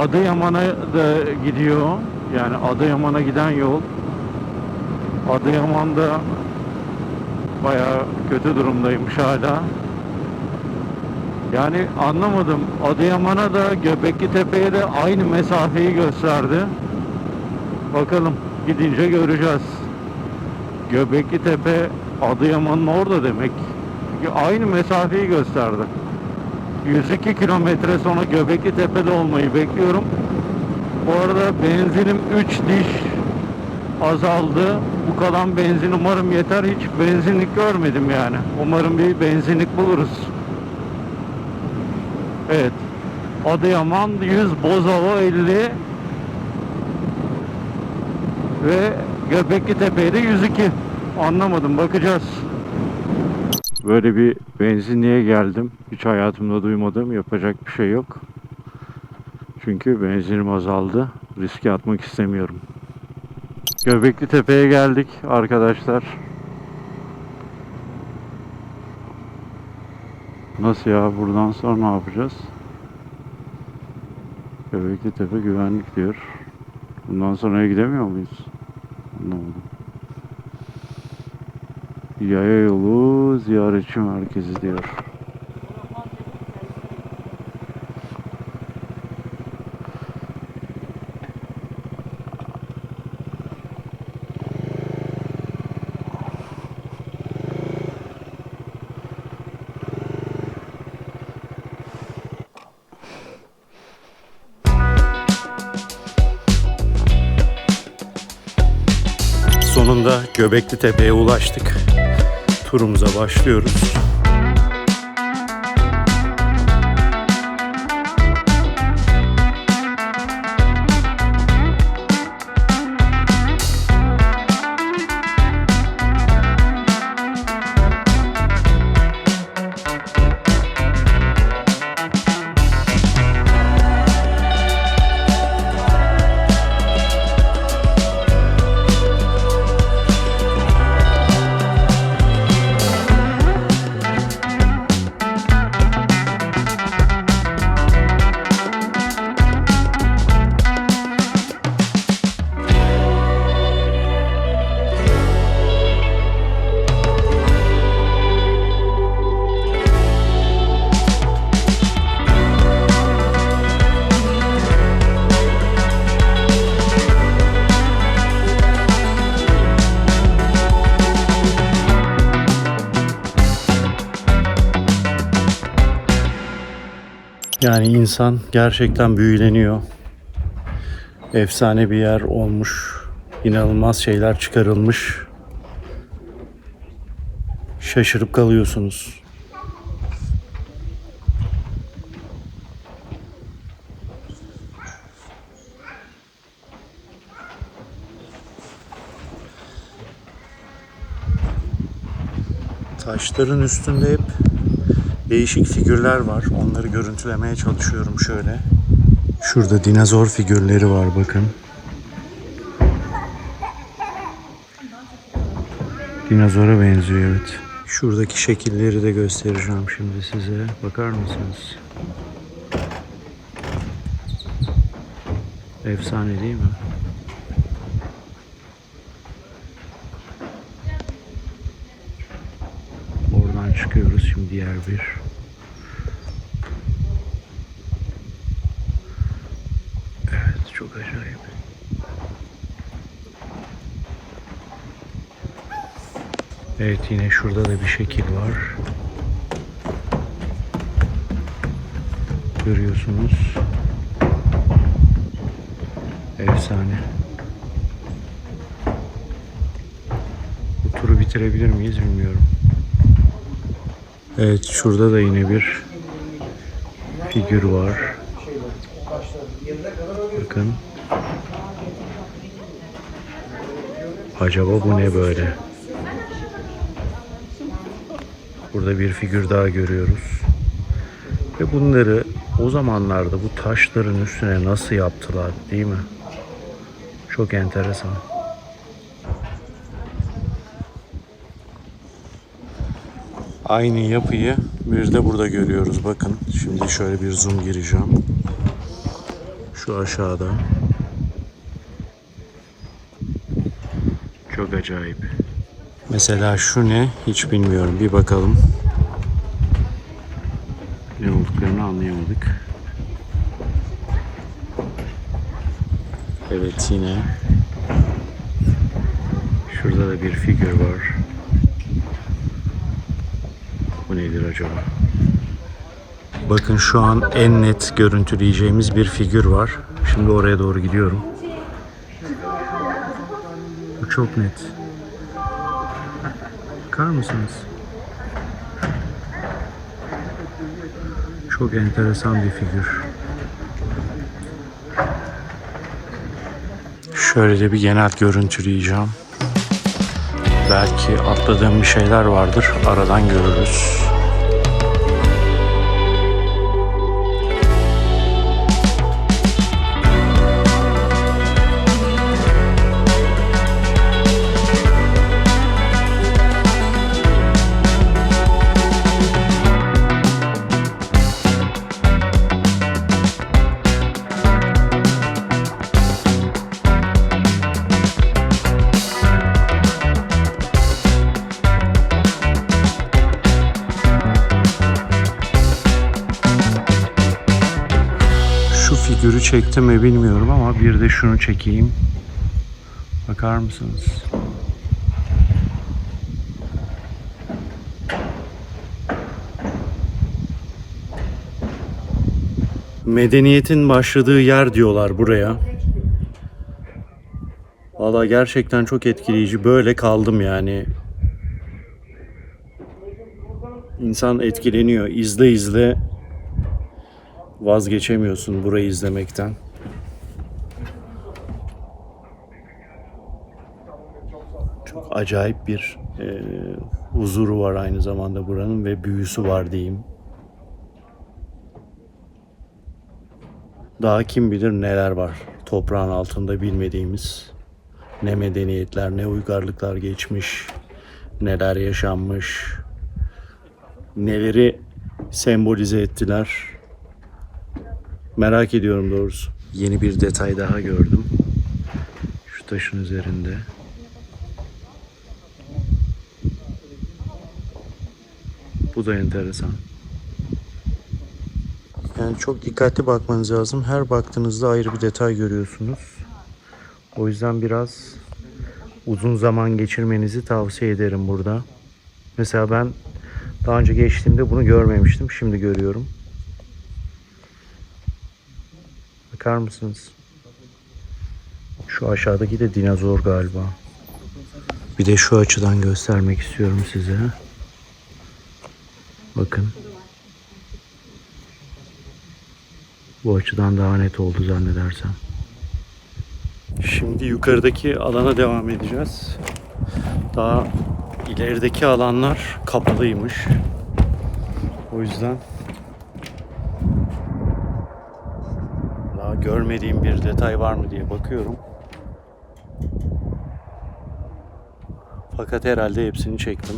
Adıyaman'a da gidiyor. Yani Adıyaman'a giden yol. Adıyaman'da bayağı kötü durumdaymış hala. Yani anlamadım. Adıyaman'a da Göbekli Tepe'ye de aynı mesafeyi gösterdi. Bakalım gidince göreceğiz. Göbekli Tepe Adıyaman'ın orada demek. Çünkü aynı mesafeyi gösterdi. 102 kilometre sonra Göbekli Tepe'de olmayı bekliyorum. Bu arada benzinim 3 diş azaldı. Bu kalan benzin umarım yeter. Hiç benzinlik görmedim yani. Umarım bir benzinlik buluruz. Evet. Adıyaman 100, Bozova 50 ve Göbekli Tepe'de 102. Anlamadım bakacağız. Böyle bir benzinliğe geldim. Hiç hayatımda duymadığım yapacak bir şey yok. Çünkü benzinim azaldı. Riske atmak istemiyorum. Göbekli Tepe'ye geldik arkadaşlar. Nasıl ya? Buradan sonra ne yapacağız? Göbekli Tepe güvenlik diyor. Bundan sonraya gidemiyor muyuz? Anlamadım. Yaya yolu ziyaretçi merkezi diyor. Sonunda Göbekli Tepe'ye ulaştık. Turumuza başlıyoruz. Yani insan gerçekten büyüleniyor. Efsane bir yer olmuş. İnanılmaz şeyler çıkarılmış. Şaşırıp kalıyorsunuz. Taşların üstünde hep değişik figürler var. Onları görüntülemeye çalışıyorum şöyle. Şurada dinozor figürleri var bakın. Dinozora benziyor evet. Şuradaki şekilleri de göstereceğim şimdi size. Bakar mısınız? Efsane değil mi? Oradan çıkıyoruz şimdi diğer bir. Evet çok acayip. Evet yine şurada da bir şekil var. Görüyorsunuz. Efsane. Bu turu bitirebilir miyiz bilmiyorum. Evet şurada da yine bir figür var. Bakın. Acaba bu ne böyle? Burada bir figür daha görüyoruz. Ve bunları o zamanlarda bu taşların üstüne nasıl yaptılar değil mi? Çok enteresan. Aynı yapıyı bir de burada görüyoruz. Bakın şimdi şöyle bir zoom gireceğim. Şu aşağıda. Çok acayip. Mesela şu ne? Hiç bilmiyorum. Bir bakalım. Ne olduklarını anlayamadık. Evet yine. Şurada da bir figür var. Bu nedir acaba? Bakın şu an en net görüntüleyeceğimiz bir figür var. Şimdi oraya doğru gidiyorum. Bu çok net. Bakar mısınız? Çok enteresan bir figür. Şöyle de bir genel görüntüleyeceğim. Belki atladığım bir şeyler vardır. Aradan görürüz. Çektim mi bilmiyorum ama bir de şunu çekeyim. Bakar mısınız? Medeniyetin başladığı yer diyorlar buraya. Valla gerçekten çok etkileyici. Böyle kaldım yani. İnsan etkileniyor. İzle izle vazgeçemiyorsun burayı izlemekten. Çok acayip bir e, huzuru var aynı zamanda buranın ve büyüsü var diyeyim. Daha kim bilir neler var toprağın altında bilmediğimiz. Ne medeniyetler, ne uygarlıklar geçmiş, neler yaşanmış, neleri sembolize ettiler. Merak ediyorum doğrusu. Yeni bir detay daha gördüm. Şu taşın üzerinde. Bu da enteresan. Yani çok dikkatli bakmanız lazım. Her baktığınızda ayrı bir detay görüyorsunuz. O yüzden biraz uzun zaman geçirmenizi tavsiye ederim burada. Mesela ben daha önce geçtiğimde bunu görmemiştim. Şimdi görüyorum. Bakar mısınız? Şu aşağıdaki de dinozor galiba. Bir de şu açıdan göstermek istiyorum size. Bakın. Bu açıdan daha net oldu zannedersem. Şimdi yukarıdaki alana devam edeceğiz. Daha ilerideki alanlar kapalıymış. O yüzden görmediğim bir detay var mı diye bakıyorum. Fakat herhalde hepsini çektim.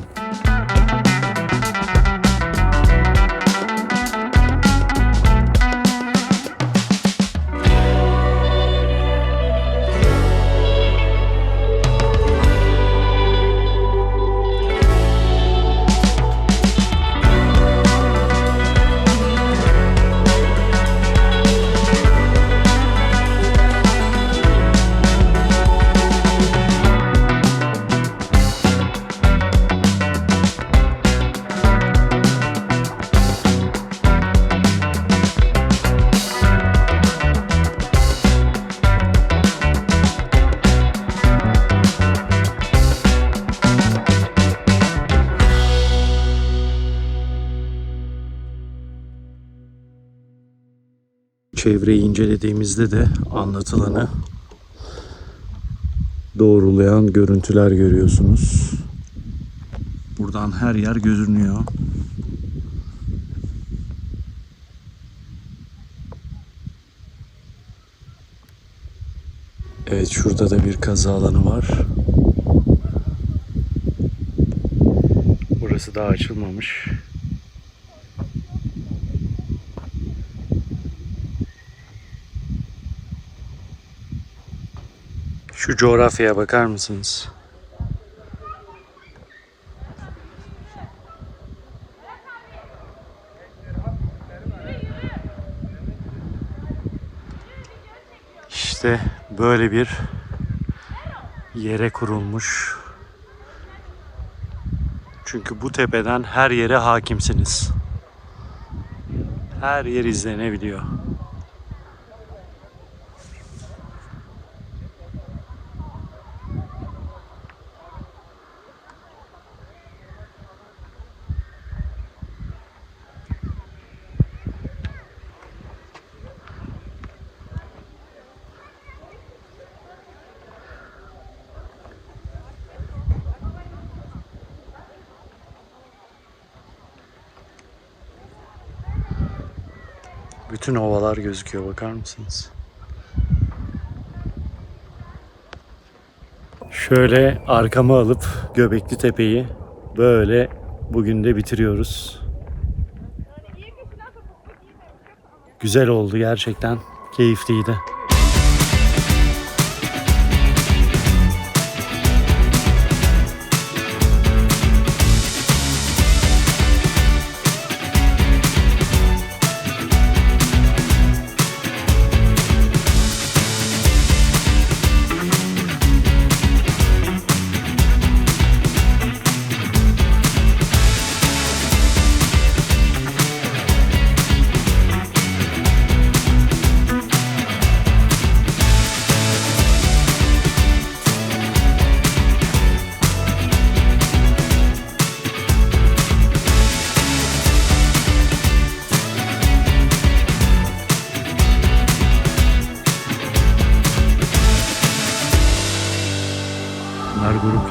Çevreyi incelediğimizde de anlatılanı doğrulayan görüntüler görüyorsunuz. Buradan her yer görünüyor. Evet şurada da bir kaza alanı var. Burası daha açılmamış. Şu coğrafyaya bakar mısınız? İşte böyle bir yere kurulmuş. Çünkü bu tepeden her yere hakimsiniz. Her yer izlenebiliyor. Bütün ovalar gözüküyor bakar mısınız? Şöyle arkama alıp Göbekli Tepe'yi böyle bugün de bitiriyoruz. Güzel oldu gerçekten. Keyifliydi.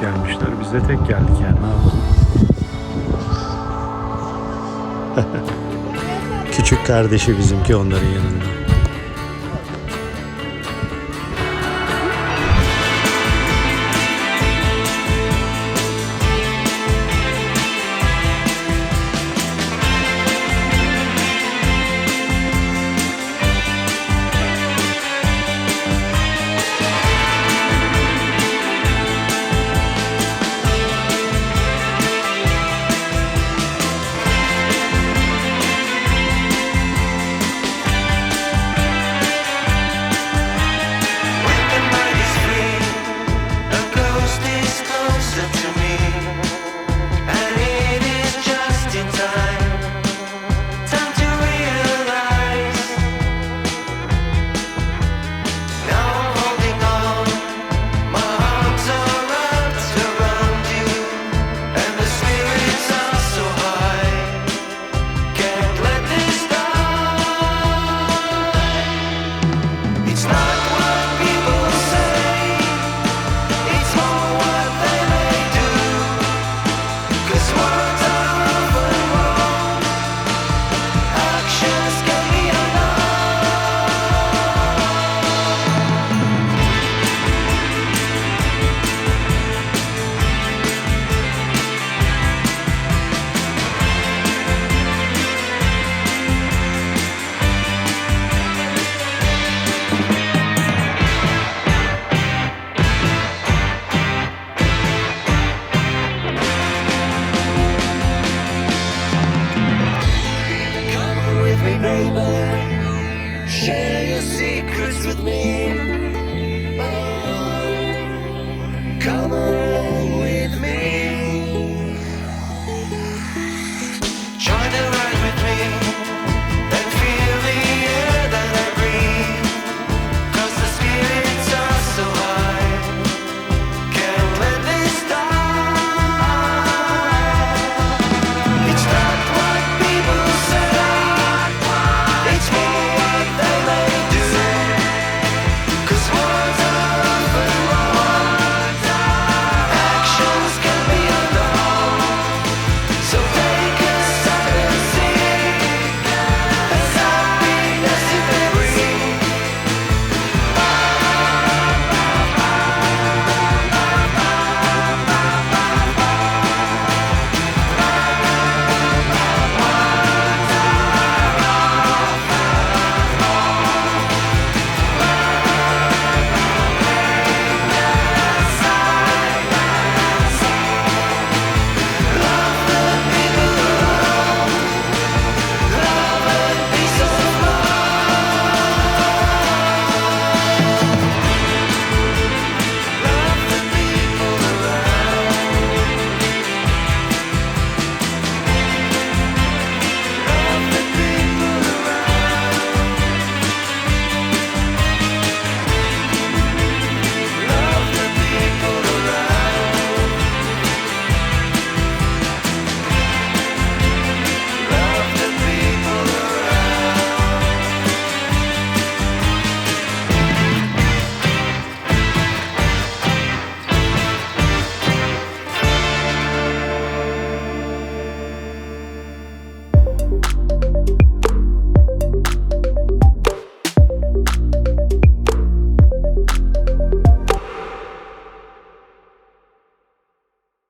Gelmişler. Biz de tek geldik yani. Ne yapalım? Küçük kardeşi bizimki onların yanında.